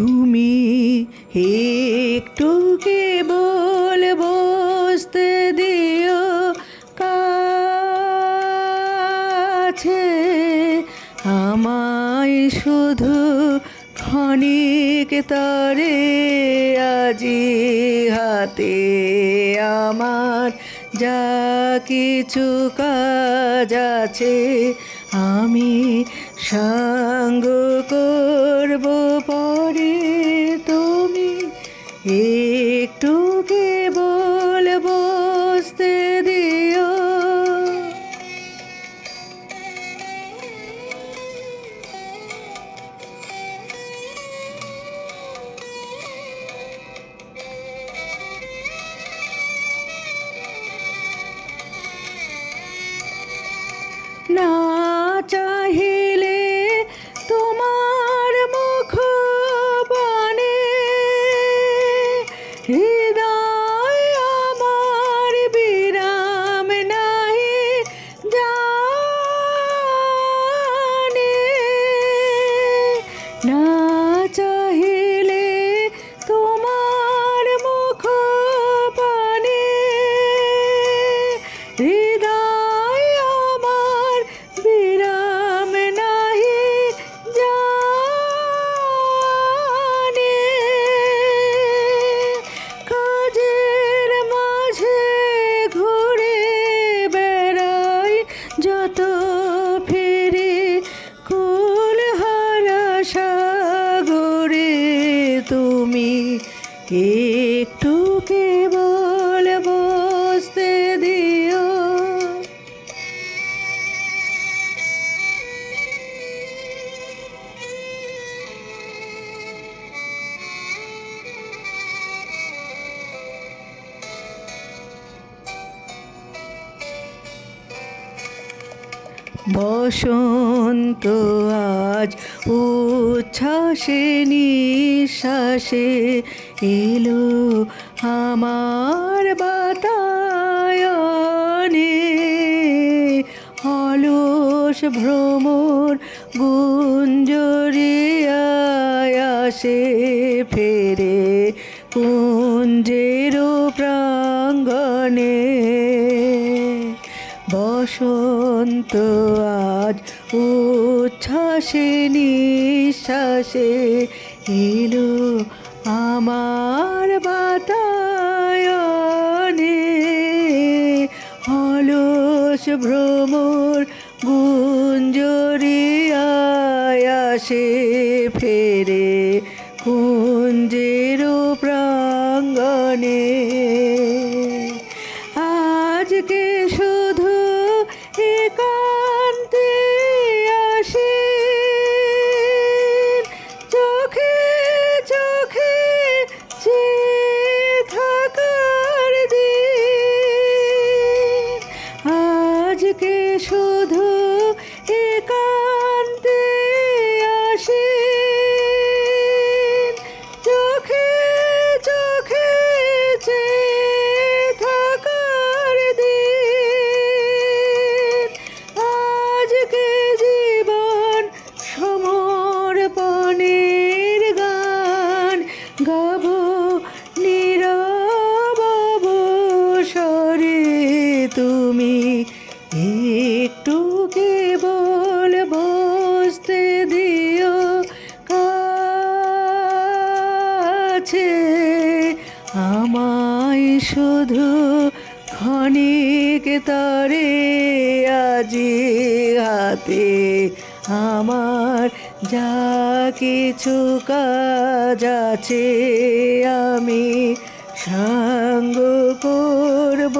তুমি একটু কেবল বসতে দিও কাছে। আমায় শুধু ক্ষণিক তরে আজি হাতে আমার যা কিছু কাজ আছে আমি সঙ্গ করব পরে তুমি একটু चाहे একটু কেবল বসতে দিও। বসন্ত আজ উচ্ছ্বাসে নিঃশ্বাসে এলো আমার বাতায়নে। অলস ভ্রমর গুঞ্জরিয়ায় আসে ফেরে কুঞ্জের প্রাঙ্গণে। বসন্ত আজ উচ্ছ্বাসে নিঃশ্বাসে এলো আমার বাতায়নে। অলস ভ্রমর গুঞ্জরিয়ায় ফেরে কুঞ্জের প্রাঙ্গণে। কেবল বসতে দিও কাছে। আমায় শুধু ক্ষণিক তরে আজি হাতে। আমার যা কিছু কাজ আছে আমি সঙ্গ করব